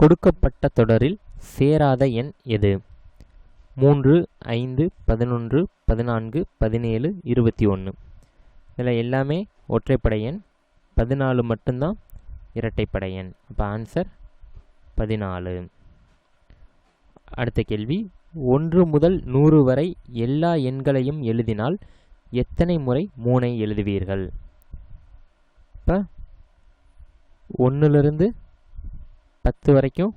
கொடுக்கப்பட்ட தொடரில் சேராத எண் எது? மூன்று ஐந்து பதினொன்று பதினான்கு பதினேழு இருபத்தி ஒன்று இதில் எல்லாமே ஒற்றைப்படை எண். பதினாலு மட்டும்தான் இரட்டைப்படை எண். அப்போ ஆன்சர் பதினாலு. அடுத்த கேள்வி. ஒன்று முதல் நூறு வரை எல்லா எண்களையும் எழுதினால் எத்தனை முறை மூனை எழுதுவீர்கள்? இப்போ ஒன்றுலேருந்து பத்து வரைக்கும்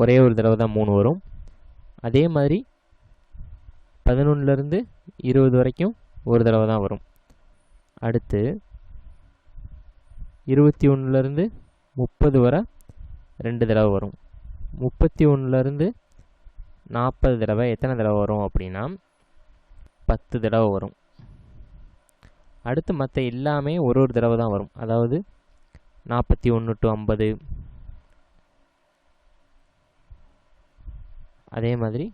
ஒரே ஒரு தடவை தான் மூணு வரும். அதே மாதிரி பதினொன்றுலேருந்து இருபது வரைக்கும் ஒரு தடவை தான் வரும். அடுத்து இருபத்தி ஒன்றுலேருந்து முப்பது வரை ரெண்டு தடவை வரும். முப்பத்தி ஒன்றுலேருந்து நாற்பது தடவை எத்தனை தடவை வரும் அப்படின்னா பத்து தடவை வரும். அடுத்து மற்ற எல்லாமே ஒரு ஒரு தடவை தான் வரும். அதாவது நாற்பத்தி ஒன்று டு ஐம்பது அதே மாதிரி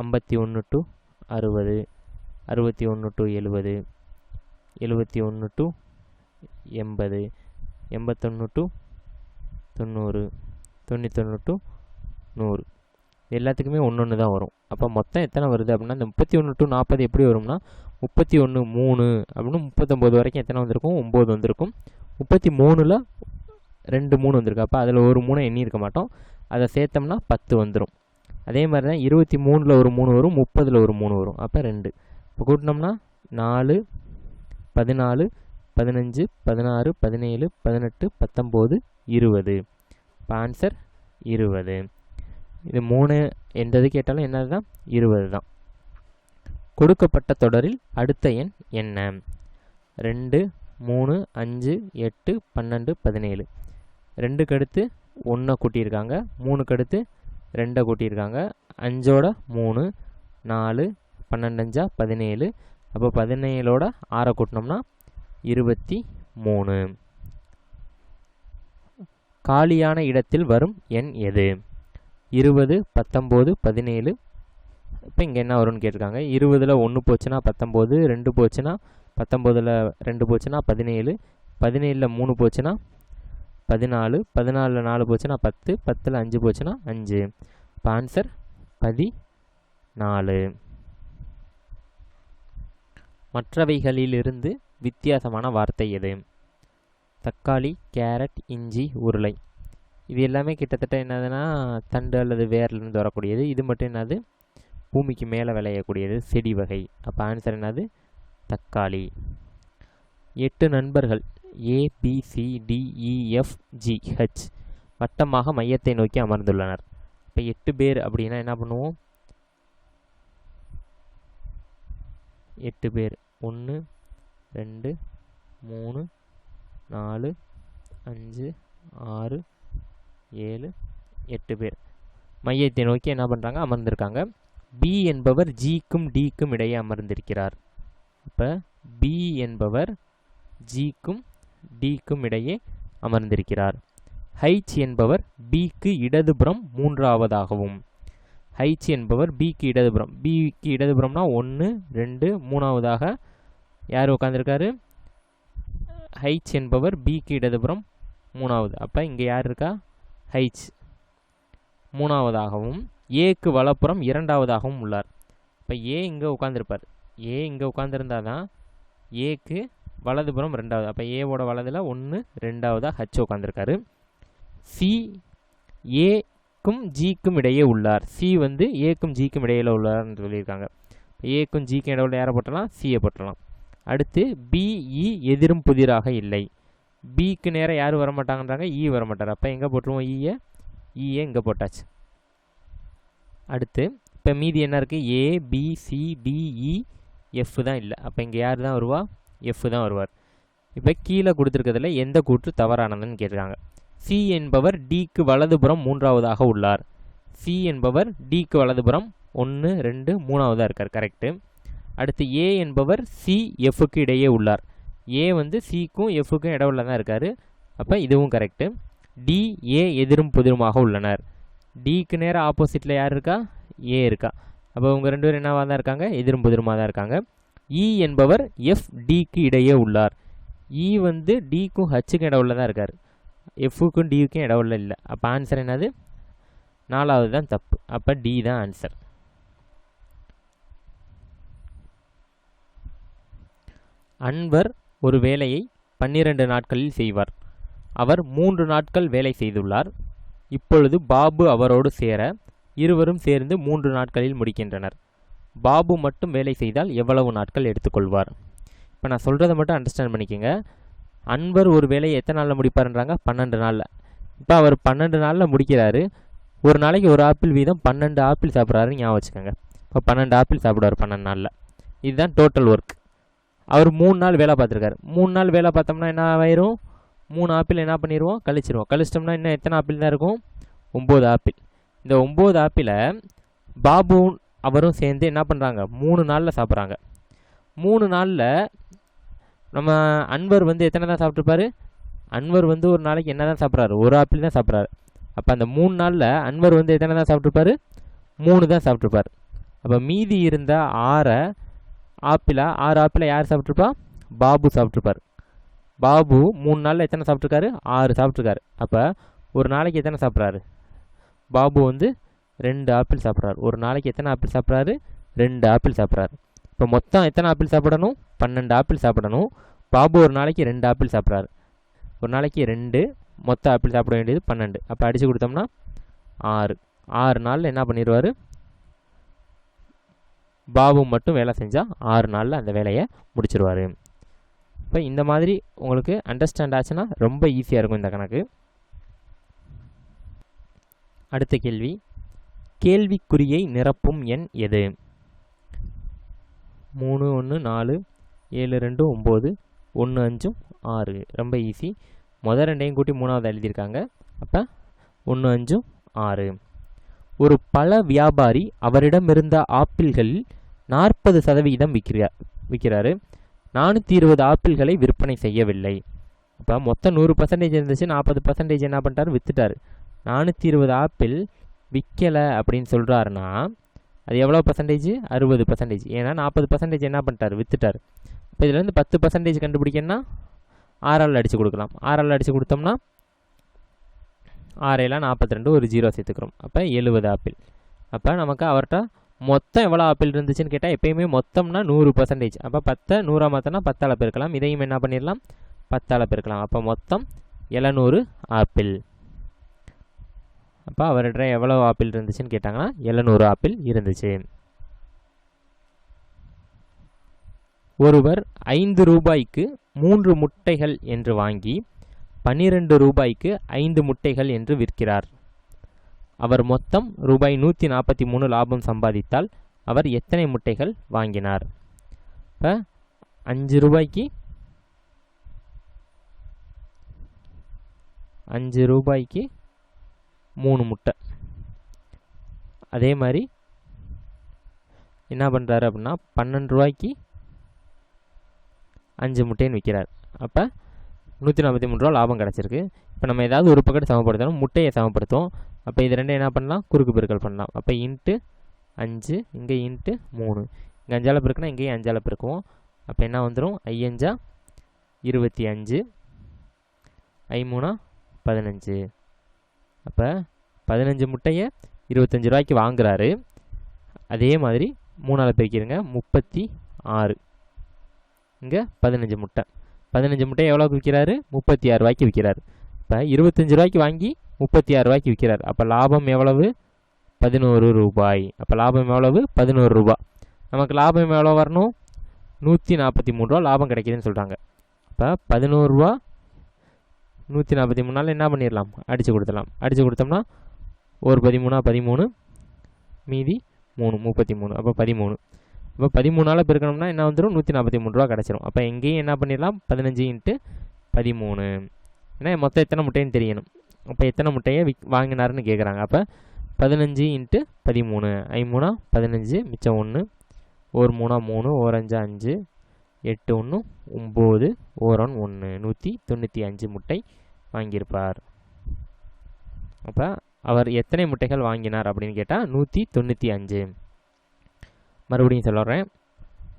ஐம்பத்தி ஒன்று டு அறுபது அறுபத்தி ஒன்று டு எழுபது எழுபத்தி ஒன்று டு எண்பது எண்பத்தொன்று டு தொண்ணூறு தொண்ணூத்தொன்று டு நூறு. எல்லாத்துக்குமே ஒன்று ஒன்று தான் வரும். அப்போ மொத்தம் எத்தனை வருது அப்படின்னா இந்த முப்பத்தி ஒன்று டு நாற்பது எப்படி வரும்னா முப்பத்தி ஒன்று மூணு அப்படின்னு முப்பத்தொம்போது வரைக்கும் எத்தனை வந்திருக்கும்? ஒம்பது வந்திருக்கும். முப்பத்தி மூணில் ரெண்டு மூணு வந்திருக்கு. அப்போ அதில் ஒரு மூணை எண்ணி இருக்க மாட்டோம். அதை சேர்த்தோம்னா பத்து வந்துடும் அதே மாதிரி தான் இருபத்தி மூணில் ஒரு மூணு வரும் முப்பதில் ஒரு மூணு வரும். அப்போ ரெண்டு. இப்போ கூட்டினோம்னா நாலு பதினாலு பதினஞ்சு பதினாறு பதினேழு பதினெட்டு பத்தொம்போது இருபது. இப்போ ஆன்சர் இருபது. இது மூணு எந்தது கேட்டாலும் என்னது தான் இருபது தான் கொடுக்கப்பட்ட தொடரில் அடுத்த எண் என்ன? ரெண்டு மூணு அஞ்சு எட்டு பன்னெண்டு பதினேழு. ரெண்டுக்கு அடுத்து ஒன்றை கூட்டியிருக்காங்க மூணுக்கு அடுத்து ரெண்டை கூட்டியிருக்காங்க. அஞ்சோட மூணு நாலு பன்னெண்டஞ்சா பதினேழு. அப்போ பதினேழோட ஆறை கூட்டினோம்னா இருபத்தி மூணு. காலியான இடத்தில் வரும் எண் எது? இருபது பத்தொம்போது பதினேழு. இப்போ இங்கே என்ன வரும்னு கேட்டிருக்காங்க. இருபதில் ஒன்று போச்சுன்னா பத்தொம்போது ரெண்டு போச்சுன்னா பத்தொம்போதில் ரெண்டு போச்சுன்னா பதினேழு. பதினேழில் மூணு போச்சுன்னா பதினாலு பதினாலில் நாலு போச்சுன்னா பத்து பத்தில் அஞ்சு போச்சுன்னா அஞ்சு. இப்போ ஆன்சர் பதி நாலு மற்றவைகளிலிருந்து வித்தியாசமான வார்த்தை எது? தக்காளி கேரட் இஞ்சி உருளை. இது எல்லாமே கிட்டத்தட்ட என்னதுன்னா தண்டு அல்லது வேர்லேருந்து வரக்கூடியது. இது மட்டும் என்னது? பூமிக்கு மேலே விளையக்கூடியது செடி வகை. அப்போ ஆன்சர் என்னது? தக்காளி. எட்டு நண்பர்கள். ஏபிசிடிஇஎஃப்ஜிஹெச் e, வட்டமாக மையத்தை நோக்கி அமர்ந்துள்ளனர். இப்போ எட்டு பேர் அப்படின்னா என்ன பண்ணுவோம்? எட்டு பேர். ஒன்று ரெண்டு மூணு நாலு அஞ்சு ஆறு ஏழு எட்டு பேர். மையத்தை நோக்கி என்ன பண்ணுறாங்க அமர்ந்திருக்காங்க. பி என்பவர் ஜிக்கும் டிக்கும் இடையே அமர்ந்திருக்கிறார். இப்போ பி என்பவர் ஜிக்கும் டிக்கும் இடையே அமர்ந்திருக்கிறார். ஹைச் என்பவர் பிக்கு இடதுபுறம் மூன்றாவதாகவும். ஹைச் என்பவர் பிக்கு இடதுபுறம். பிக்கு இடதுபுறம்னா ஒன்று ரெண்டு மூணாவதாக யார் உட்காந்துருக்காரு ஹைச் என்பவர் பிக்கு இடதுபுறம் மூணாவது. அப்போ இங்கே யார் இருக்கா? ஹைச் மூணாவதாகவும். ஏக்கு வலப்புறம் இரண்டாவதாகவும் உள்ளார். இப்போ ஏ இங்கே உட்காந்துருப்பார் ஏ இங்கே உட்காந்துருந்தாதான் ஏக்கு வலதுபுறம் ரெண்டாவது. அப்போ ஏவோட வலதில் ஒன்று ரெண்டாவதாக ஹச் உட்காந்துருக்காரு சி ஏக்கும் ஜிக்கும் இடையே உள்ளார். சி வந்து ஏக்கும் ஜிக்கும் இடையில் உள்ளார்னு சொல்லியிருக்காங்க. ஏக்கும் ஜிக்கும் இடையில் யாரை போட்டலாம்? சியை போட்டலாம். அடுத்து பிஇ e எதிரும் புதிராக இல்லை. பிக்கு நேராக யாரும் வரமாட்டாங்கன்றாங்க? E இ வரமாட்டார். அப்போ எங்கே போட்டுருவோம் e ஈயை இஏ இங்கே போட்டாச்சு. அடுத்து இப்போ மீதி என்ன இருக்குது A B C D E F தான் இல்லை. அப்போ இங்கே யார் தான் வருவா? எஃப் தான் வருவார். இப்போ கீழே கொடுத்துருக்கிறதுல எந்த கூற்று தவறானதுன்னு கேட்டிருக்காங்க சி என்பவர் டிக்கு வலதுபுறம் மூன்றாவதாக உள்ளார். சி என்பவர் டிக்கு வலதுபுறம் ஒன்று ரெண்டு மூணாவதாக இருக்கார். கரெக்டு அடுத்து ஏ என்பவர் சி எஃப்க்கு இடையே உள்ளார். ஏ வந்து சிக்கும் எஃப்க்கும் இடவுல தான் இருக்கார். அப்போ இதுவும் கரெக்டு டி ஏ எதிரும் புதிருமாக உள்ளனர். டிக்கு நேராக ஆப்போசிட்டில் யார் இருக்கா? ஏ இருக்கா. அப்போ இவங்க ரெண்டு பேரும் என்னவாக தான் இருக்காங்க? எதிரும் புதிருமாக தான் இருக்காங்க. இ என்பவர் எஃப் டிக்கு இடையே உள்ளார். இ வந்து டிக்கும் ஹச்சுக்கும் இடவுல தான் இருக்கார். எஃப்புக்கும் டிக்கும் இடவுள்ள இல்லை. அப்போ ஆன்சர் என்னது? நாலாவது தான் தப்பு. அப்போ டி தான் ஆன்சர் அன்வர் ஒரு வேலையை பன்னிரண்டு நாட்களில் செய்வார். அவர் மூன்று நாட்கள் வேலை செய்துள்ளார். இப்பொழுது பாபு அவரோடு சேர இருவரும் சேர்ந்து மூன்று நாட்களில் முடிக்கின்றனர். பாபு மட்டும் வேலை செய்தால் எவ்வளவு நாட்கள் எடுத்துக்கொள்வார்? இப்போ நான் சொல்கிறத மட்டும் அண்டர்ஸ்டாண்ட் பண்ணிக்கோங்க. அன்பர் ஒரு வேலையை எத்தனை நாளில் முடிப்பாருன்றாங்க? பன்னெண்டு நாளில். இப்போ அவர் பன்னெண்டு நாளில் முடிக்கிறாரு. ஒரு நாளைக்கு ஒரு ஆப்பிள் வீதம் பன்னெண்டு ஆப்பிள் சாப்பிட்றாரு ஞாபகம் வச்சுக்கோங்க. இப்போ பன்னெண்டு ஆப்பிள் சாப்பிடுவார் பன்னெண்டு நாளில். இதுதான் டோட்டல் ஒர்க் அவர் மூணு நாள் வேலை பார்த்துருக்காரு. மூணு நாள் வேலை பார்த்தோம்னா என்ன ஆயிரும்? மூணு ஆப்பிள் என்ன பண்ணிடுவோம் கழிச்சிருவோம். கழிச்சிட்டோம்னா இன்னும் எத்தனை ஆப்பிள் தான் இருக்கும்? ஒம்பது ஆப்பிள். இந்த ஒம்பது ஆப்பிளை பாபு அவரும் சேர்ந்து என்ன பண்ணுறாங்க மூணு நாளில் சாப்பிட்றாங்க. மூணு நாளில் நம்ம அன்வர் வந்து எத்தனை தான் சாப்பிட்ருப்பாரு அன்வர் வந்து ஒரு நாளைக்கு என்ன தான் சாப்பிட்றாரு? ஒரு ஆப்பிள் தான் சாப்பிட்றாரு. அப்போ அந்த மூணு நாளில் அன்வர் வந்து எத்தனை தான் சாப்பிட்ருப்பாரு மூணு தான் சாப்பிட்ருப்பார் அப்போ மீதி இருந்த ஆறை ஆப்பிளா ஆறு ஆப்பிளை யார் சாப்பிட்ருப்பா பாபு சாப்பிட்ருப்பார் பாபு மூணு நாளில் எத்தனை சாப்பிட்ருக்காரு ஆறு சாப்பிட்ருக்காரு அப்போ ஒரு நாளைக்கு எத்தனை சாப்பிட்றாரு? பாபு வந்து ரெண்டு ஆப்பிள் சாப்பிட்றாரு. ஒரு நாளைக்கு எத்தனை ஆப்பிள் சாப்பிட்றாரு? ரெண்டு ஆப்பிள் சாப்பிட்றாரு. இப்போ மொத்தம் எத்தனை ஆப்பிள் சாப்பிடணும்? பன்னெண்டு ஆப்பிள் சாப்பிடணும். பாபு ஒரு நாளைக்கு ரெண்டு ஆப்பிள் சாப்பிட்றாரு. ஒரு நாளைக்கு ரெண்டு மொத்த ஆப்பிள் சாப்பிட வேண்டியது பன்னெண்டு. அப்போ அடித்து கொடுத்தோம்னா ஆறு. ஆறு நாளில் என்ன பண்ணிடுவார் பாபு மட்டும் வேலை செஞ்சால் ஆறு நாளில் அந்த வேலையை முடிச்சிருவார். இப்போ இந்த மாதிரி உங்களுக்கு அண்டர்ஸ்டாண்ட் ஆச்சுன்னா ரொம்ப ஈஸியாக இருக்கும் இந்த கணக்கு. அடுத்த கேள்வி. கேள்விக்குறியை நிரப்பும் எண் எது? மூணு ஒன்று நாலு ஏழு ரெண்டு ஒம்பது ஒன்று அஞ்சும் ஆறு. ரொம்ப ஈஸி மொதல் ரெண்டையும் கூட்டி மூணாவது எழுதியிருக்காங்க. அப்போ ஒன்று அஞ்சும் ஆறு. ஒரு பழ வியாபாரி அவரிடம் இருந்த ஆப்பிள்களில் நாற்பது சதவிகிதம் விற்கிறார் விற்கிறாரு நானூற்றி இருபது ஆப்பிள்களை விற்பனை செய்யவில்லை. அப்போ மொத்தம் நூறு பர்சன்டேஜ் இருந்துச்சு நாற்பது பர்சன்டேஜ் என்ன பண்ணிட்டாரு? விற்றுட்டார் நானூற்றி இருபது ஆப்பிள் விற்கலை அப்படின்னு சொல்கிறாருன்னா அது எவ்வளோ பர்சன்டேஜ் அறுபது பர்சன்டேஜ் ஏன்னா நாற்பது பர்சன்டேஜ் என்ன பண்ணிட்டார்? விற்றுட்டார் இப்போ இதுலேருந்து பத்து பர்சன்டேஜ் கண்டுபிடிக்கணும்னா ஆறால் அடித்து கொடுக்கலாம். ஆறால் அடித்து கொடுத்தோம்னா ஆறையில் நாற்பத்தி ரெண்டு ஒரு ஜீரோ சேர்த்துக்கிறோம். அப்போ எழுபது ஆப்பிள். அப்போ நமக்கு அவர்கிட்ட மொத்தம் எவ்வளோ ஆப்பிள் இருந்துச்சுன்னு கேட்டால் எப்பயுமே மொத்தம்னா நூறு பர்சன்டேஜ் அப்போ பத்தை நூறாக மாற்றினா பத்தால் பெருக்கலாம். இதையும் என்ன பண்ணிடலாம்? பத்தால் பெருக்கலாம். அப்போ மொத்தம் எழுநூறு ஆப்பிள். அப்போ அவர்கிட்ட எவ்வளோ ஆப்பிள் இருந்துச்சுன்னு கேட்டாங்கன்னா எழுநூறு ஆப்பிள் இருந்துச்சு. ஒருவர் ஐந்து ரூபாய்க்கு மூன்று முட்டைகள் என்று வாங்கி பன்னிரண்டு ரூபாய்க்கு ஐந்து முட்டைகள் என்று விற்கிறார். அவர் மொத்தம் ரூபாய் நூற்றி நாற்பத்தி மூணு லாபம் சம்பாதித்தால் அவர் எத்தனை முட்டைகள் வாங்கினார்? இப்போ அஞ்சு ரூபாய்க்கு அஞ்சு ரூபாய்க்கு மூணு முட்டை. அதே மாதிரி என்ன பண்ணுறாரு அப்படின்னா பன்னெண்டு ரூபாய்க்கு அஞ்சு முட்டைன்னு விற்கிறார் அப்போ நூற்றி நாற்பத்தி மூணு ரூபா லாபம் கிடச்சிருக்கு. இப்போ நம்ம ஏதாவது ஒரு பக்கெட் சமப்படுத்தணும் முட்டையை சமப்படுத்தும் அப்போ இது ரெண்டும் என்ன பண்ணலாம்? குறுக்கு பெருக்கல் பண்ணலாம். அப்போ இன்ட்டு அஞ்சு இங்கே இன்ட்டு மூணு. இங்கே அஞ்சால பெருக்குனா இங்கேயும் அஞ்சால் பெருக்குவோம். அப்போ என்ன வந்துடும் ஐயஞ்சா இருபத்தி அஞ்சு ஐ மூணா பதினஞ்சு. அப்போ பதினஞ்சு முட்டையை இருபத்தஞ்சி ரூபாய்க்கு வாங்குறாரு. அதே மாதிரி மூணால் பிரிக்கிறங்க முப்பத்தி ஆறு. இங்கே பதினஞ்சு முட்டை. பதினஞ்சு முட்டை எவ்வளோக்கு விற்கிறாரு? முப்பத்தி ஆறு ரூபாய்க்கு விற்கிறாரு. இப்போ இருபத்தஞ்சி ரூபாய்க்கு வாங்கி முப்பத்தி ஆறு ரூபாய்க்கு விற்கிறார். அப்போ லாபம் எவ்வளவு? பதினோரு ரூபாய். அப்போ லாபம் எவ்வளவு? பதினோரு ரூபா. நமக்கு லாபம் எவ்வளோ வரணும்? நூற்றி நாற்பத்தி மூணு ரூபா லாபம் கிடைக்குதுன்னு சொல்கிறாங்க இப்போ பதினோருவா நூற்றி நாற்பத்தி மூணு நாள் என்ன பண்ணிடலாம்? அடித்து கொடுத்துடலாம். அடித்து கொடுத்தோம்னா ஒரு பதிமூணா பதிமூணு மீதி மூணு முப்பத்தி மூணு அப்போ பதிமூணு. இப்போ பதிமூணால் பெருக்கணும்னா என்ன வந்துடும் நூற்றி நாற்பத்தி மூணு ரூபா கிடச்சிரும். அப்போ எங்கேயும் என்ன பண்ணிடலாம்? பதினஞ்சு இன்ட்டு பதிமூணு. ஏன்னா மொத்தம் எத்தனை முட்டைன்னு தெரியணும். அப்போ எத்தனை முட்டையை விக் வாங்கினாருன்னு கேட்குறாங்க அப்போ பதினஞ்சு இன்ட்டு பதிமூணு. ஐமூணா பதினஞ்சு மிச்சம் ஒன்று ஒரு மூணா மூணு ஓரஞ்சா அஞ்சு எட்டு ஒன்று ஒம்பது ஓரன் ஒன்று நூற்றி தொண்ணூற்றி அஞ்சு முட்டை வாங்கியிருப்பார். அப்போ அவர் எத்தனை முட்டைகள் வாங்கினார் அப்படின்னு கேட்டால் நூற்றி தொண்ணூற்றி அஞ்சு. மறுபடியும் சொல்லுறேன்.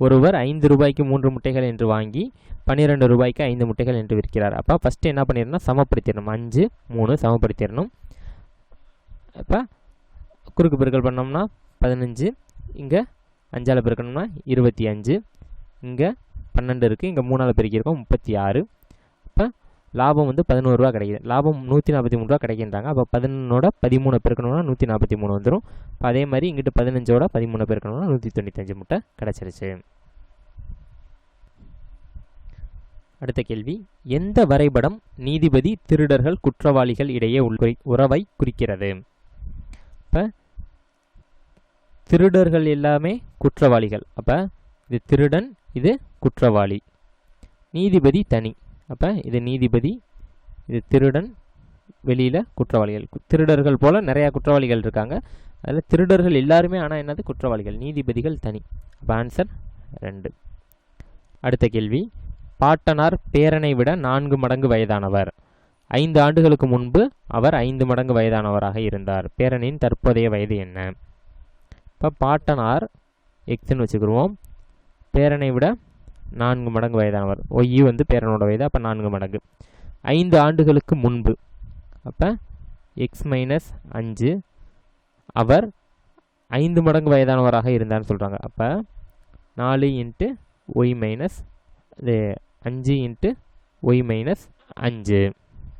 ஒருவர் ஐந்து ரூபாய்க்கு மூன்று முட்டைகள் என்று வாங்கி பன்னிரெண்டு ரூபாய்க்கு ஐந்து முட்டைகள் என்று விற்கிறார். அப்போ ஃபஸ்ட்டு என்ன பண்ணிடணும் சமப்படுத்திடணும் அஞ்சு மூணு சமப்படுத்திடணும் அப்போ குறுக்கு பெருக்கல் பண்ணோம்னா பதினஞ்சு இங்கே அஞ்சால் பெருக்கணும்னா இருபத்தி அஞ்சு இங்கே பன்னெண்டு இருக்குது இங்கே மூணால் பெருக்கியிருக்கோம் முப்பத்தி ஆறு. லாபம் வந்து பதினோருவா கிடைக்குது. லாபம் நூற்றி நாற்பத்தி மூணு ரூபா கிடைக்கின்றாங்க. அப்போ பதினொன்னோட பதிமூணு பெருக்கணும்னா நூற்றி நாற்பத்தி மூணு வந்துடும் இப்போ அதே மாதிரி இங்கிட்டு பதினஞ்சோட பதிமூணு பெருக்கணும்னா நூற்றி தொண்ணூத்தஞ்சு முட்டை கிடச்சிருச்சு. அடுத்த கேள்வி. எந்த வரைபடம் நீதிபதி திருடர்கள் குற்றவாளிகள் இடையே உள் உறவை குறிக்கிறது? இப்போ திருடர்கள் எல்லாமே குற்றவாளிகள். அப்போ இது திருடன் இது குற்றவாளி. நீதிபதி தனி. அப்போ இது நீதிபதி இது திருடன் வெளியில் குற்றவாளிகள். திருடர்கள் போல் நிறையா குற்றவாளிகள் இருக்காங்க. அதில் திருடர்கள் எல்லாருமே ஆனால் என்னது? குற்றவாளிகள். நீதிபதிகள் தனி. அப்போ ஆன்சர் ரெண்டு. அடுத்த கேள்வி. பாட்டனார் பேரனை விட நான்கு மடங்கு வயதானவர். ஐந்து ஆண்டுகளுக்கு முன்பு அவர் ஐந்து மடங்கு வயதானவராக இருந்தார். பேரனின் தற்போதைய வயது என்ன? இப்போ பாட்டனார் எக்ஸ்ன்னு வச்சுக்கிடுவோம். பேரனை விட நான்கு மடங்கு வயதானவர். ஒய் வந்து பேரனோட வயது அப்போ நான்கு மடங்கு. ஐந்து ஆண்டுகளுக்கு முன்பு. அப்போ எக்ஸ் மைனஸ் அஞ்சு. அவர் ஐந்து மடங்கு வயதானவராக இருந்தார்னு சொல்கிறாங்க அப்போ நாலு இன்ட்டு ஒய் மைனஸ் இது அஞ்சு இன்ட்டு ஒய் மைனஸ் அஞ்சு.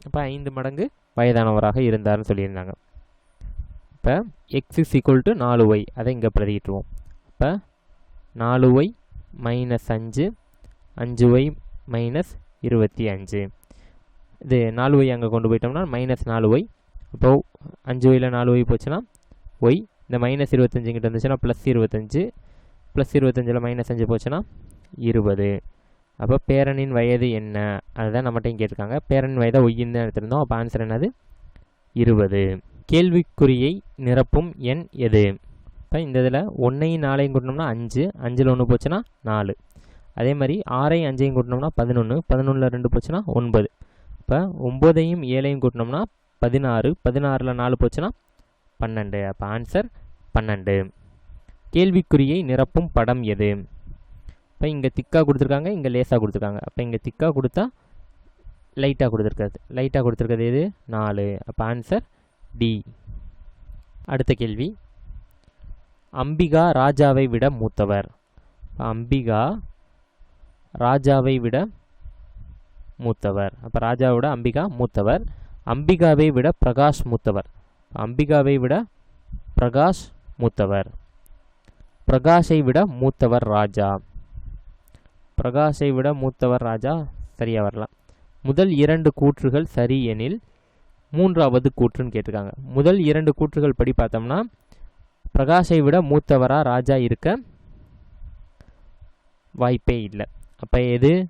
அப்போ ஐந்து மடங்கு வயதானவராக இருந்தார்னு சொல்லியிருந்தாங்க. இப்போ எக்ஸ் இஸ் ஈக்குவல் டு நாலு ஒய் அதை இங்கே பிரதிக்கிட்டுருவோம் இப்போ நாலு ஒய் மைனஸ் அஞ்சு அஞ்சு ஒய் மைனஸ் இருபத்தி அஞ்சு. இது நாலு ஒய் அங்கே கொண்டு போயிட்டோம்னா மைனஸ் நாலு ஒய் அப்போது அஞ்சு ஒயில் நாலு ஒய் போச்சுன்னா ஒய் இந்த மைனஸ் இருபத்தஞ்சு இங்கிட்ட இருந்துச்சுன்னா ப்ளஸ் இருபத்தஞ்சு. ப்ளஸ் இருபத்தஞ்சில் மைனஸ் அஞ்சு போச்சுன்னா இருபது. அப்போ பேரனின் வயது என்ன? அதுதான் நம்மகிட்டையும் கேட்டிருக்காங்க. பேரனின் வயதை ஒய்யின்னு தான் எடுத்திருந்தோம். அப்போ ஆன்சர் என்னது? இருபது. கேள்விக்குறியை நிரப்பும் எண் எது? இப்போ இந்த இதில் ஒன்றையும் நாலையும் கூட்டினோம்னா அஞ்சு அஞ்சில் ஒன்று போச்சுன்னா நாலு. அதே மாதிரி ஆறையும் அஞ்சையும் கூட்டினோம்னா பதினொன்று பதினொன்றில் ரெண்டு போச்சுன்னா ஒன்பது. இப்போ ஒம்போதையும் ஏழையும் கூட்டினோம்னா பதினாறு பதினாறில் நாலு போச்சுன்னா பன்னெண்டு. அப்போ ஆன்சர் பன்னெண்டு. கேள்விக்குறியை நிரப்பும் படம் எது? இப்போ இங்கே திக்காக கொடுத்துருக்காங்க இங்கே லேசாக கொடுத்துருக்காங்க. அப்போ இங்கே திக்காக கொடுத்தா லைட்டாக கொடுத்துருக்காது லைட்டாக கொடுத்துருக்கிறது எது? நாலு. அப்போ ஆன்சர் டி அடுத்த கேள்வி. அம்பிகா ராஜாவை விட மூத்தவர். அம்பிகா ராஜாவை விட மூத்தவர். அப்போ ராஜாவை விட அம்பிகா மூத்தவர். அம்பிகாவை விட பிரகாஷ் மூத்தவர். அம்பிகாவை விட பிரகாஷ் மூத்தவர். பிரகாஷை விட மூத்தவர் ராஜா. பிரகாஷை விட மூத்தவர் ராஜா சரியா வரலாம் முதல் இரண்டு கூற்றுகள் சரி எனில் மூன்றாவது கூற்றுன்னு கேட்டிருக்காங்க. முதல் இரண்டு கூற்றுகள் படி பார்த்தோம்னா பிரகாஷை விட மூத்தவரா ராஜா இருக்க வாய்ப்பே இல்லை. அப்போ எது?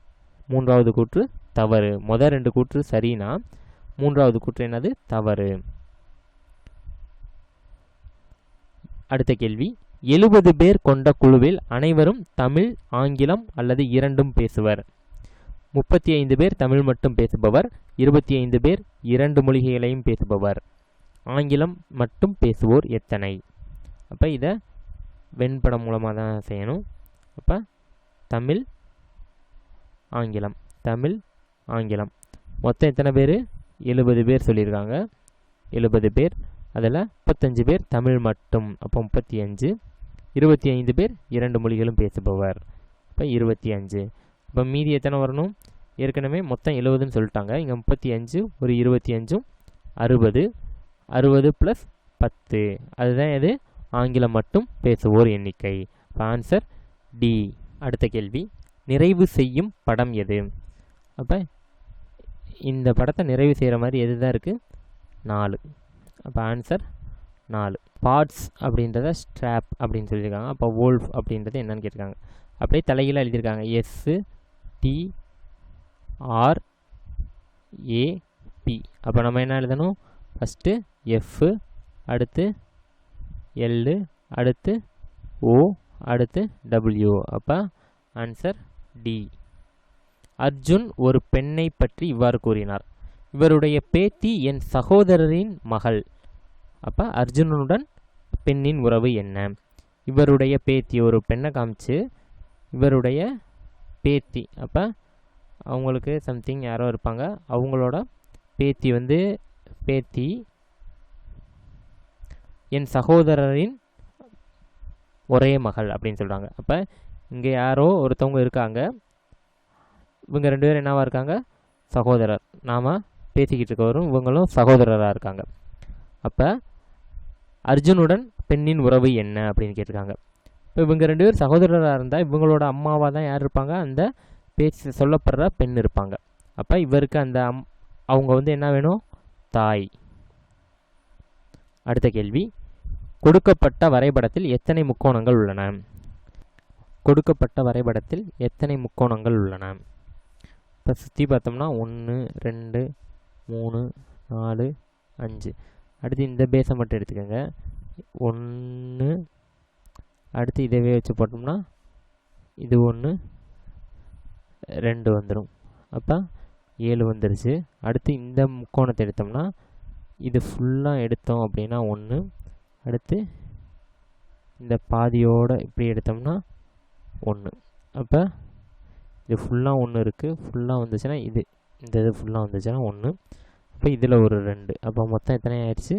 மூன்றாவது கூற்று தவறு. முதல் ரெண்டு கூற்று சரினா மூன்றாவது கூற்று என்னது? தவறு. அடுத்த கேள்வி. எழுபது பேர் கொண்ட குழுவில் அனைவரும் தமிழ் ஆங்கிலம் அல்லது இரண்டும் பேசுவர். முப்பத்தி ஐந்து பேர் தமிழ் மட்டும் பேசுபவர். இருபத்தி ஐந்து பேர் இரண்டு மொழிகளையும் பேசுபவர். ஆங்கிலம் மட்டும் பேசுவோர் எத்தனை? அப்போ இதை வெண்படம் மூலமாக தான் செய்யணும். அப்போ தமிழ் ஆங்கிலம். தமிழ் ஆங்கிலம். மொத்தம் எத்தனை பேர்? எழுபது பேர் சொல்லியிருக்காங்க. எழுபது பேர். அதில் முப்பத்தஞ்சு பேர் தமிழ் மட்டும். அப்போ முப்பத்தி அஞ்சு இருபத்தி ஐந்து பேர் இரண்டு மொழிகளும் பேசுபவர். இப்போ இருபத்தி அஞ்சு இப்போ மீதி எத்தனை வரணும்? ஏற்கனவே மொத்தம் எழுபதுன்னு சொல்லிட்டாங்க. இங்கே முப்பத்தி அஞ்சு ஒரு இருபத்தி அஞ்சும் அறுபது. அறுபது ப்ளஸ் பத்து. அதுதான் எது? ஆங்கிலம் மட்டும் பேசுவோர் எண்ணிக்கை. இப்போ ஆன்சர் டி அடுத்த கேள்வி. நிறைவு செய்யும் படம் எது? அப்போ இந்த படத்தை நிறைவு செய்கிற மாதிரி எது தான் இருக்குது நாலு. அப்போ ஆன்சர் நாலு. பார்ட்ஸ் அப்படின்றத ஸ்ட்ராப் அப்படின்னு சொல்லியிருக்காங்க. அப்போ வோல்ஃப் அப்படின்றது என்னன்னு கேட்டிருக்காங்க. அப்படியே தலைகீழ எழுதியிருக்காங்க. S T R A P அப்போ நம்ம என்ன எழுதணும்? ஃபஸ்ட்டு எஃப்பு அடுத்து எல்லு அடுத்து ஓ அடுத்து டபிள்யூ அப்போ ஆன்சர் டி அர்ஜுன் ஒரு பெண்ணை பற்றி இவ்வாறு கூறினார். இவருடைய பேத்தி என் சகோதரரின் மகள். அப்போ அர்ஜுனனுடன் பெண்ணின் உறவு என்ன? இவருடைய பேத்தி ஒரு பெண்ணை காமிச்சு இவருடைய பேத்தி. அப்போ அவங்களுக்கு சம்திங் யாரோ இருப்பாங்க. அவங்களோட பேத்தி வந்து பேத்தி என் சகோதரரின் ஒரே மகள் அப்படின்னு சொல்கிறாங்க அப்போ இங்கே யாரோ ஒருத்தவங்க இருக்காங்க. இவங்க ரெண்டு பேரும் என்னவாக இருக்காங்க? சகோதரர். நாம் பேசிக்கிட்டு இருக்கவரும் இவங்களும் சகோதரராக இருக்காங்க. அப்போ அர்ஜுனுடன் பெண்ணின் உறவு என்ன அப்படின்னு கேட்டிருக்காங்க. இப்போ இவங்க ரெண்டு பேர் சகோதரராக இருந்தால் இவங்களோட அம்மாவாக தான் யார் இருப்பாங்க? அந்த பேச்சு சொல்லப்படுற பெண் இருப்பாங்க. அப்போ இவருக்கு அந்த அம் அவங்க வந்து என்ன வேணும்? தாய். அடுத்த கேள்வி. கொடுக்கப்பட்ட வரைபடத்தில் எத்தனை முக்கோணங்கள் உள்ளன? கொடுக்கப்பட்ட வரைபடத்தில் எத்தனை முக்கோணங்கள் உள்ளன? இப்போ சுற்றி பார்த்தோம்னா ஒன்று ரெண்டு மூணு நாலு அஞ்சு. அடுத்து இந்த பேஸை மட்டும் எடுத்துக்கோங்க. ஒன்று அடுத்து இதவே வச்சு போட்டோம்னா இது ஒன்று ரெண்டு வந்துடும் அப்போ ஏழு வந்துருச்சு. அடுத்து இந்த முக்கோணத்தை எடுத்தோம்னா இது ஃபுல்லாக எடுத்தோம் அப்படின்னா ஒன்று அடுத்து இந்த பாதியோடு இப்படி எடுத்தோம்னா ஒன்று அப்போ இது ஃபுல்லாக ஒன்று இருக்குது ஃபுல்லாக வந்துச்சுன்னா இது. இந்த இது ஃபுல்லாக வந்துச்சுன்னா ஒன்று அப்போ இதில் ஒரு ரெண்டு. அப்போ மொத்தம் எத்தனை ஆயிடுச்சு?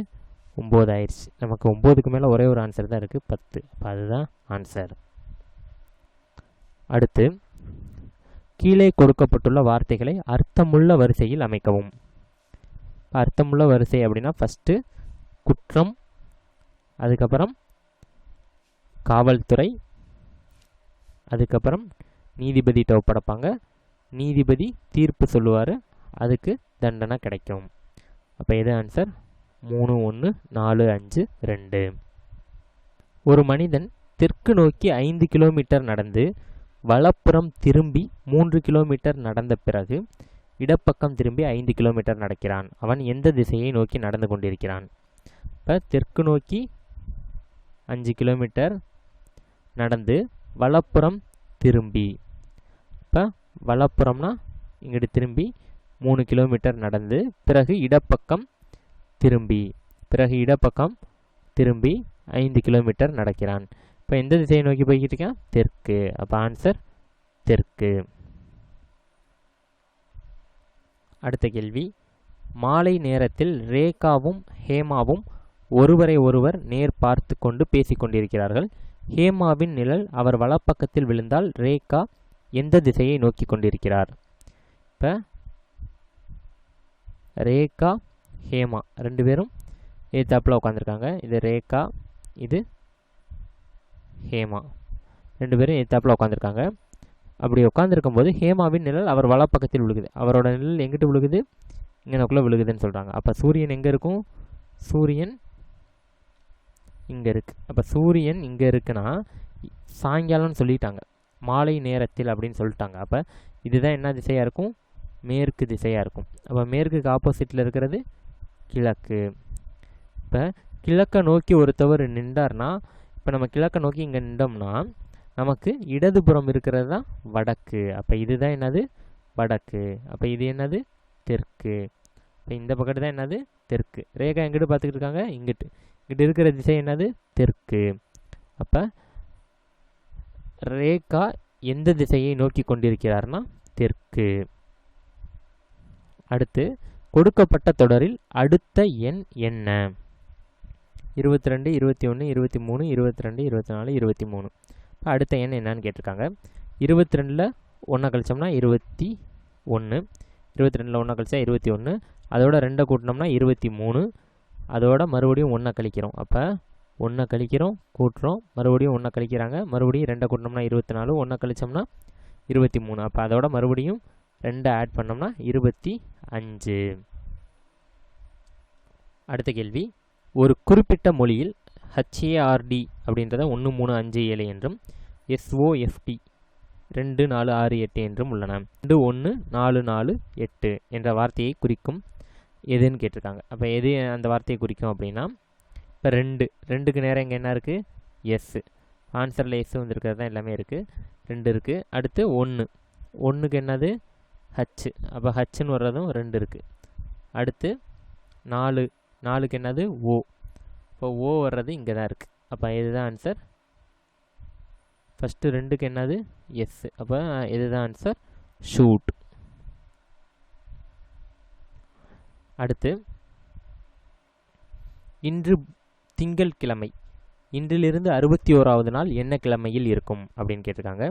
ஒம்பது ஆயிடுச்சு. நமக்கு ஒம்போதுக்கு மேலே ஒரே ஒரு ஆன்சர் தான் இருக்குது பத்து. அப்போ அதுதான் ஆன்சர் அடுத்து கீழே கொடுக்கப்பட்டுள்ள வார்த்தைகளை அர்த்தமுள்ள வரிசையில் அமைக்கவும். அர்த்தமுள்ள வரிசை அப்படின்னா ஃபஸ்ட்டு குற்றம் அதுக்கப்புறம் காவல்துறை அதுக்கப்புறம் நீதிபதிகிட்ட ஒப்படைப்பாங்க நீதிபதி தீர்ப்பு சொல்லுவார். அதுக்கு தண்டனை கிடைக்கும். அப்போ எது ஆன்சர் மூணு ஒன்று நாலு அஞ்சு ரெண்டு. ஒரு மனிதன் தெற்கு நோக்கி ஐந்து கிலோமீட்டர் நடந்து வலப்புறம் திரும்பி மூன்று கிலோமீட்டர் நடந்த பிறகு இடப்பக்கம் திரும்பி ஐந்து கிலோமீட்டர் நடக்கிறான். அவன் எந்த திசையை நோக்கி நடந்து கொண்டிருக்கிறான்? இப்போ தெற்கு நோக்கி அஞ்சு கிலோமீட்டர் நடந்து வலப்புறம் திரும்பி. இப்போ வலப்புறம்னா இங்கிட்டு திரும்பி மூணு கிலோமீட்டர் நடந்து பிறகு இடப்பக்கம் திரும்பி. பிறகு இடப்பக்கம் திரும்பி ஐந்து கிலோமீட்டர் நடக்கிறான். இப்போ எந்த திசையை நோக்கி போய்கிட்டு இருக்கேன்? தெற்கு. அப்போ ஆன்சர் தெற்கு. அடுத்த கேள்வி. மாலை நேரத்தில் ரேகாவும் ஹேமாவும் ஒருவரை ஒருவர் நேர் பார்த்து கொண்டு பேசிக் கொண்டிருக்கிறார்கள். ஹேமாவின் நிழல் அவர் வலப்பக்கத்தில் விழுந்தால் ரேகா எந்த திசையை நோக்கி கொண்டிருக்கிறார்? இப்போ ரேகா ஹேமா ரெண்டு பேரும் ஏத்தாப்பில் உட்காந்துருக்காங்க இது ரேகா இது ஹேமா ரெண்டு பேரும் ஏத்தாப்பில் உட்காந்துருக்காங்க அப்படி உட்காந்துருக்கும் போது ஹேமாவின் நிழல் அவர் வலப்பக்கத்தில் விழுகுது. அவரோட நிழல் எங்கிட்டு விழுகுது? இங்கனக்குள்ளே விழுகுதுன்னு சொல்கிறாங்க அப்போ சூரியன் எங்கே இருக்கும்? சூரியன் இங்கே இருக்குது அப்போ சூரியன் இங்கே இருக்குன்னா சாயங்காலம்னு சொல்லிட்டாங்க. மாலை நேரத்தில் அப்படின்னு சொல்லிட்டாங்க. அப்போ இதுதான் என்ன திசையாக இருக்கும்? மேற்கு திசையாக இருக்கும். அப்போ மேற்குக்கு ஆப்போசிட்டில் இருக்கிறது கிழக்கு. இப்போ கிழக்கை நோக்கி ஒருத்தவர் நின்றார்னா இப்போ நம்ம கிழக்கை நோக்கி இங்கே நின்றோம்னா நமக்கு இடதுபுறம் இருக்கிறது தான் வடக்கு. அப்போ இதுதான் என்னது? வடக்கு. அப்போ இது என்னது? தெற்கு. இப்போ இந்த பக்கத்து தான் என்னது? தெற்கு. ரேகா எங்கிட்டு பார்த்துக்கிட்டு இருக்காங்க? இங்கிட்டு. இங்கிட்டு இருக்கிற திசை என்னது? தெற்கு. அப்போ ரேகா எந்த திசையை நோக்கி கொண்டிருக்கிறார்னா தெற்கு. அடுத்து கொடுக்கப்பட்ட தொடரில் அடுத்த எண் என்ன? இருபத்தி ரெண்டு இருபத்தி ஒன்று இருபத்தி மூணு இருபத்தி ரெண்டு இருபத்தி நாலு இருபத்தி மூணு. இப்போ அடுத்த எண் என்னன்னு கேட்டிருக்காங்க. இருபத்தி ரெண்டில் ஒன்றை கழிச்சோம்னா இருபத்தி ஒன்று இருபத்தி ரெண்டில் ஒன்றை கழிச்சா இருபத்தி ஒன்று அதோட ரெண்டை கூட்டினோம்னா இருபத்தி மூணு. அதோட மறுபடியும் ஒன்றை கழிக்கிறோம். அப்போ ஒன்றை கழிக்கிறோம் கூட்டுறோம். மறுபடியும் ஒன்றை கழிக்கிறாங்க. மறுபடியும் ரெண்டை கூட்டினோம்னா இருபத்தி நாலு ஒன்றை கழிச்சோம்னா இருபத்தி மூணு அப்போ அதோட மறுபடியும் ரெண்டை ஆட் பண்ணோம்னா இருபத்தி அஞ்சு. அடுத்த கேள்வி. ஒரு குறிப்பிட்ட மொழியில் ஹச்ஏஆர்டி அப்படின்றத ஒன்று மூணு அஞ்சு ஏழு என்றும் எஸ்ஓஎஃப்டி ரெண்டு நாலு ஆறு எட்டு என்றும் உள்ளன. ரெண்டு ஒன்று நாலு நாலு எட்டு என்ற வார்த்தையை குறிக்கும் எதுன்னு கேட்டிருக்காங்க. அப்போ எது அந்த வார்த்தையை குறிக்கும் அப்படின்னா இப்போ ரெண்டு ரெண்டுக்கு நேரம் இங்கே என்ன இருக்குது எஸ்ஸு ஆன்சரில் எஸ் வந்துருக்கிறது தான் எல்லாமே இருக்குது ரெண்டு இருக்குது அடுத்து ஒன்று ஒன்றுக்கு என்னது? ஹச்சு அப்போ ஹச்சுன்னு வர்றதும் ரெண்டு இருக்குது அடுத்து நாலு. நாலுக்கு என்னது? ஓ இப்போ ஓ வர்றது இங்கே தான் இருக்குது அப்போ இதுதான் ஆன்சர் ஃபஸ்ட்டு ரெண்டுக்கு என்னது? எஸ் அப்போ இதுதான் ஆன்சர் ஷூட் அடுத்து இன்று திங்கள் கிழமை. இன்றிலிருந்து அறுபத்தி ஓராவது நாள் என்ன கிழமையில் இருக்கும் அப்படின்னு கேட்டிருக்காங்க.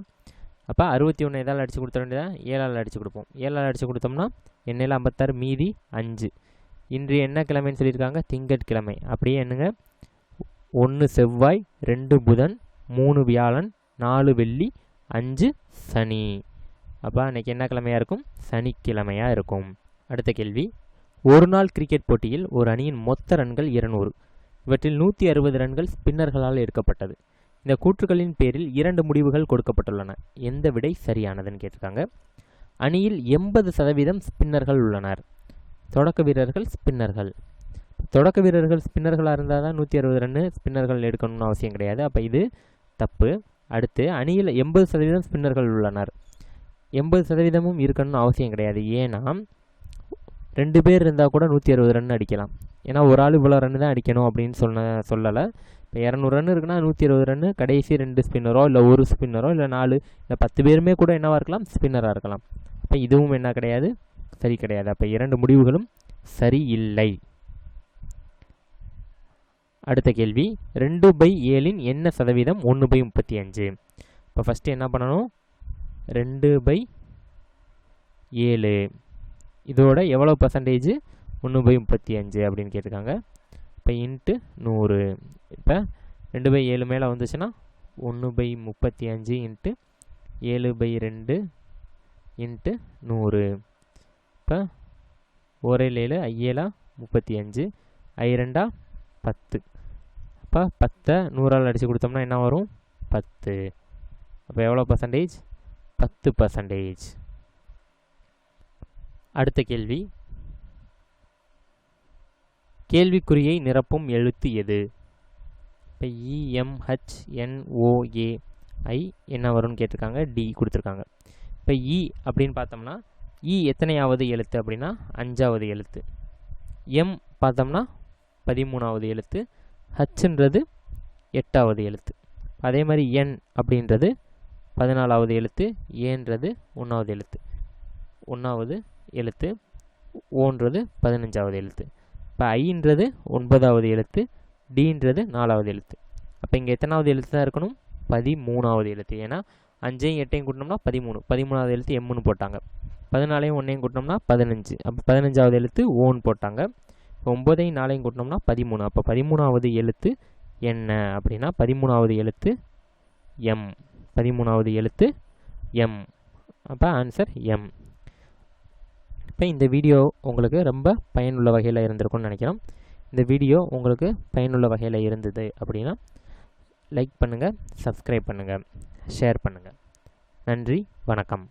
அப்போ அறுபத்தி ஒன்று எதால் அடித்து கொடுத்த வேண்டியதா? ஏழால் அடித்து கொடுப்போம். ஏழால் அடித்து கொடுத்தோம்னா எண்ணில் ஐம்பத்தாறு மீதி அஞ்சு. இன்று என்ன கிழமைன்னு சொல்லியிருக்காங்க? திங்கட்கிழமை அப்படியே என்னங்க? ஒன்று செவ்வாய் ரெண்டு புதன் மூணு வியாழன் நாலு வெள்ளி அஞ்சு சனி. அப்போ அன்றைக்கி என்ன கிழமையாக இருக்கும்? சனிக்கிழமையாக இருக்கும். அடுத்த கேள்வி. ஒரு நாள் கிரிக்கெட் போட்டியில் ஒரு அணியின் மொத்த ரன்கள் இருநூறு. இவற்றில் நூற்றி அறுபது ரன்கள் ஸ்பின்னர்களால் எடுக்கப்பட்டது. இந்த கூற்றுகளின் பேரில் இரண்டு முடிவுகள் கொடுக்கப்பட்டுள்ளன. எந்த விடை சரியானதுன்னு கேட்டிருக்காங்க. அணியில் எண்பது சதவீதம் ஸ்பின்னர்கள் உள்ளனர். தொடக்க வீரர்கள் ஸ்பின்னர்கள் தொடக்க வீரர்கள் ஸ்பின்னர்களாக இருந்தால் தான் நூற்றி அறுபது ரன்னு ஸ்பின்னர்கள் எடுக்கணும்னு அவசியம் கிடையாது. அப்போ இது தப்பு. அடுத்து அணியில் எண்பது சதவீதம் ஸ்பின்னர்கள் உள்ளனர். எண்பது சதவீதமும் இருக்கணும்னு அவசியம் கிடையாது. ஏன்னா ரெண்டு பேர் இருந்தால் கூட நூற்றி அறுபது ரன் அடிக்கலாம். ஏன்னா ஒரு ஆள் இவ்வளோ ரன் தான் அடிக்கணும் அப்படின்னு சொன்ன சொல்லலை. இப்போ இரநூறு ரன் இருக்குன்னா நூற்றி இருபது ரன் கடைசி ரெண்டு ஸ்பின்னரோ இல்லை ஒரு ஸ்பின்னரோ இல்லை நாலு இல்லை பத்து பேருமே கூட என்னவாக இருக்கலாம்? ஸ்பின்னராக இருக்கலாம். அப்போ இதுவும் என்ன கிடையாது? சரி கிடையாது. அப்போ இரண்டு முடிவுகளும் சரி இல்லை அடுத்த கேள்வி. ரெண்டு பை ஏழின் என்ன சதவீதம்? ஒன்று பை முப்பத்தி அஞ்சு. இப்போ ஃபஸ்ட்டு என்ன பண்ணணும்? ரெண்டு பை ஏழு. இதோட எவ்வளோ பர்சன்டேஜ் ஒன்று பை முப்பத்தி அஞ்சு அப்படின்னு கேட்டிருக்காங்க. இப்போ இன்ட்டு நூறு. இப்போ ரெண்டு பை ஏழு மேலே வந்துச்சுன்னா ஒன்று பை முப்பத்தி அஞ்சு இன்ட்டு ஏழு பை ரெண்டு இன்ட்டு நூறு. இப்போ ஒரேல் ஏழு ஐஏழா முப்பத்தி அஞ்சு ஐ ரெண்டா பத்து. அப்போ பத்தை நூறால் அடித்து கொடுத்தோம்னா என்ன வரும்? பத்து. அப்போ எவ்வளோ பர்சன்டேஜ் பத்து பர்சன்டேஜ் அடுத்த கேள்வி. கேள்விக்குறியை நிரப்பும் எழுத்து எது? இப்போ இஎம்ஹெச்என்ஓஏ ஐ என்ன வரும்னு கேட்டிருக்காங்க? டி கொடுத்துருக்காங்க. இப்போ இ e அப்படின்னு பார்த்தோம்னா இ எத்தனையாவது எழுத்து அப்படின்னா அஞ்சாவது எழுத்து. எம் பார்த்தோம்னா பதிமூணாவது எழுத்து. ஹச்ன்றது எட்டாவது எழுத்து. அதே மாதிரி என் அப்படின்றது பதினாலாவது எழுத்து. ஏன்றது ஒன்றாவது எழுத்து. ஒன்றாவது எழுத்து ஓன்றது பதினஞ்சாவது எழுத்து. இப்போ ஐன்றது ஒன்பதாவது எழுத்து டீன்றது நாலாவது எழுத்து. அப்போ இங்கே எத்தனாவது எழுத்து தான் இருக்கணும்? பதிமூணாவது எழுத்து. ஏன்னா அஞ்சையும் எட்டையும் கூட்டினோம்னா பதிமூணு. பதிமூணாவது எழுத்து எம்முன்னு போட்டாங்க. பதினாலையும் ஒன்றையும் கூட்டினோம்னா பதினஞ்சு. அப்போ பதினஞ்சாவது எழுத்து ஓன் போட்டாங்க. ஒம்பதையும் நாளையும் கூட்டினோம்னா பதிமூணு. அப்போ பதிமூணாவது எழுத்து என்ன? அப்படின்னா பதிமூணாவது எழுத்து எம் பதிமூணாவது எழுத்து எம் அப்போ ஆன்சர் எம் இப்போ இந்த வீடியோ உங்களுக்கு ரொம்ப பயனுள்ள வகையில் இருந்திருக்கும்னு நினைக்கிறோம். இந்த வீடியோ உங்களுக்கு பயனுள்ள வகையில் இருந்தது அப்படின்னா லைக் பண்ணுங்கள் சப்ஸ்கிரைப் பண்ணுங்கள் ஷேர் பண்ணுங்கள் நன்றி வணக்கம்.